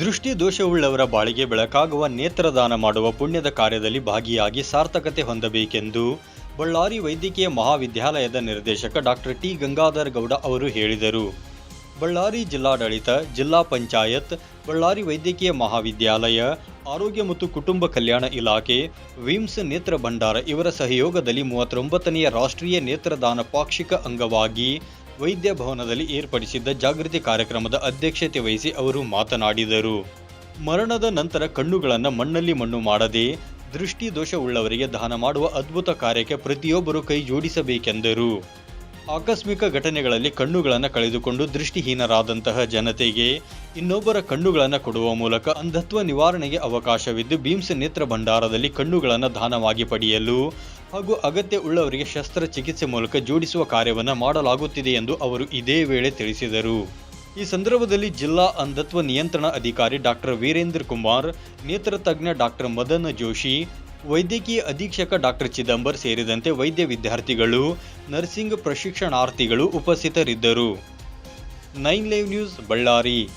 ದೃಷ್ಟಿ ದೋಷವುಳ್ಳವರ ಬಾಳಿಗೆ ಬೆಳಕಾಗುವ ನೇತ್ರದಾನ ಮಾಡುವ ಪುಣ್ಯದ ಕಾರ್ಯದಲ್ಲಿ ಭಾಗಿಯಾಗಿ ಸಾರ್ಥಕತೆ ಹೊಂದಬೇಕೆಂದು ಬಳ್ಳಾರಿ ವೈದ್ಯಕೀಯ ಮಹಾವಿದ್ಯಾಲಯದ ನಿರ್ದೇಶಕ ಡಾಕ್ಟರ್ ಟಿ ಗಂಗಾಧರ್ ಗೌಡ ಅವರು ಹೇಳಿದರು. ಬಳ್ಳಾರಿ ಜಿಲ್ಲಾಡಳಿತ, ಜಿಲ್ಲಾ ಪಂಚಾಯತ್, ಬಳ್ಳಾರಿ ವೈದ್ಯಕೀಯ ಮಹಾವಿದ್ಯಾಲಯ, ಆರೋಗ್ಯ ಮತ್ತು ಕುಟುಂಬ ಕಲ್ಯಾಣ ಇಲಾಖೆ, ವಿಮ್ಸ್ ನೇತ್ರ ಭಂಡಾರ ಇವರ ಸಹಯೋಗದಲ್ಲಿ ಮೂವತ್ತೊಂಬತ್ತನೆಯ ರಾಷ್ಟ್ರೀಯ ನೇತ್ರದಾನ ಪಾಕ್ಷಿಕ ಅಂಗವಾಗಿ ವೈದ್ಯ ಭವನದಲ್ಲಿ ಏರ್ಪಡಿಸಿದ್ದ ಜಾಗೃತಿ ಕಾರ್ಯಕ್ರಮದ ಅಧ್ಯಕ್ಷತೆ ವಹಿಸಿ ಅವರು ಮಾತನಾಡಿದರು. ಮರಣದ ನಂತರ ಕಣ್ಣುಗಳನ್ನು ಮಣ್ಣಲ್ಲಿ ಮಣ್ಣು ಮಾಡದೆ ದೃಷ್ಟಿ ದೋಷವುಳ್ಳವರಿಗೆ ದಾನ ಮಾಡುವ ಅದ್ಭುತ ಕಾರ್ಯಕ್ಕೆ ಪ್ರತಿಯೊಬ್ಬರು ಕೈ ಜೋಡಿಸಬೇಕೆಂದರು. ಆಕಸ್ಮಿಕ ಘಟನೆಗಳಲ್ಲಿ ಕಣ್ಣುಗಳನ್ನು ಕಳೆದುಕೊಂಡು ದೃಷ್ಟಿಹೀನರಾದಂತಹ ಜನತೆಗೆ ಇನ್ನೊಬ್ಬರ ಕಣ್ಣುಗಳನ್ನು ಕೊಡುವ ಮೂಲಕ ಅಂಧತ್ವ ನಿವಾರಣೆಗೆ ಅವಕಾಶವಿದ್ದು ಬೀಮ್ಸ್ ನೇತ್ರ ಭಂಡಾರದಲ್ಲಿ ಕಣ್ಣುಗಳನ್ನು ದಾನವಾಗಿ ಪಡೆಯಲು ಹಾಗೂ ಅಗತ್ಯ ಉಳ್ಳವರಿಗೆ ಶಸ್ತ್ರಚಿಕಿತ್ಸೆ ಮೂಲಕ ಜೋಡಿಸುವ ಕಾರ್ಯವನ್ನು ಮಾಡಲಾಗುತ್ತಿದೆ ಎಂದು ಅವರು ಇದೇ ವೇಳೆ ತಿಳಿಸಿದರು. ಈ ಸಂದರ್ಭದಲ್ಲಿ ಜಿಲ್ಲಾ ಅಂಧತ್ವ ನಿಯಂತ್ರಣ ಅಧಿಕಾರಿ ಡಾಕ್ಟರ್ ವೀರೇಂದ್ರ ಕುಮಾರ್, ನೇತ್ರ ತಜ್ಞ ಡಾಕ್ಟರ್ ಮದನ್ ಜೋಶಿ, ವೈದ್ಯಕೀಯ ಅಧೀಕ್ಷಕ ಡಾಕ್ಟರ್ ಚಿದಂಬರ್ ಸೇರಿದಂತೆ ವೈದ್ಯ ವಿದ್ಯಾರ್ಥಿಗಳು, ನರ್ಸಿಂಗ್ ಪ್ರಶಿಕ್ಷಣಾರ್ಥಿಗಳು ಉಪಸ್ಥಿತರಿದ್ದರು. Nine live news Ballari.